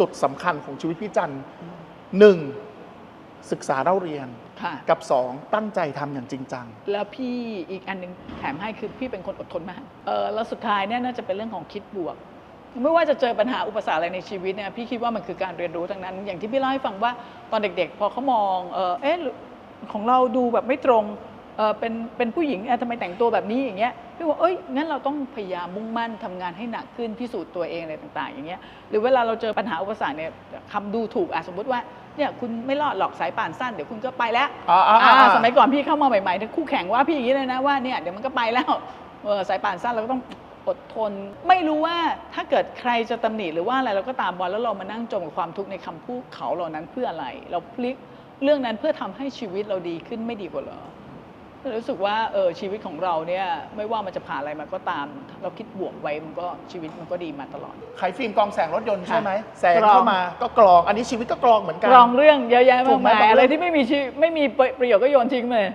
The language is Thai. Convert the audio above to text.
จุดสำคัญของชีวิตพี่จันหนึ่งศึกษาเล่าเรียนค่ะ กับสองตั้งใจทำอย่างจริงจัง แล้วพี่อีกอันหนึงแถมให้คือพี่เป็นคนอดทนมากเออแล้วสุดท้ายเนี่ยน่าจะเป็นเรื่องของคิดบวก ไม่ว่าจะเจอปัญหาอุปสรรคอะไรในชีวิตเนี่ยพี่คิดว่ามันคือการเรียนรู้ทั้งนั้น อย่างที่พี่เล่าให้ฟังว่าตอนเด็กๆ พอเขามองเออเอ๊ะของเราดูแบบไม่ตรง เออเป็นเป็นผู้หญิงเอ๊ะทำไมแต่งตัวแบบนี้อย่างเงี้ยพี่บอกเอ้ยงั้นเราต้องพยายามมุ่งมั่นทำงานให้หนักขึ้นพิสูจน์ตัวเองอะไรต่าง ๆ อย่างเงี้ยหรือเวลาเราเจอปัญหาอุปสรรคเนี่ยคำดูถูกอะสมมติว่าเนี่ยคุณไม่รอดหรอกสายป่านสั้นเดี๋ยวคุณก็ไปแล้วอ่าอ่าอ่าอ่าสมัยก่อนพี่เข้ามาใหม่ๆเนี่ยคู่แข่งว่าพี่อย่างนี้เลยนะว่าเนี่ยเดี๋ยวมันก็ไปแล้วเออสายป่านสั้นเราก็ต้องอดทน ไม่รู้ว่าถ้าเกิดใครจะตำหนิหรือว่าอะไรเราก็ตามบอลแล้วเรามานั่งจมกับความทุกข์ในคำพูดเขาเหล่านั้นเพื่ออะไร เราพลิกเรื่องนั้นเพื่อทำให้ชีวิตเราดีขึ้นไม่ดีกว่าเหรอ รู้สึกว่าเออชีวิตของเราเนี่ยไม่ว่ามันจะผ่านอะไรมาก็ตาม เราคิดบวกไว้มันก็ชีวิตมันก็ดีมาตลอด ขายฟิล์มกรองแสงรถยนต์ใช่ไหมค่ะแสงเข้ามาก็กรอง อันนี้ชีวิตก็กรองเหมือนกัน กรองเรื่องเยอะแยะถูมากกไหมมายบางเรื่องอะไรที่ไม่มีชีวิตไม่มีประโยชน์ก็โยนทิ้งเลย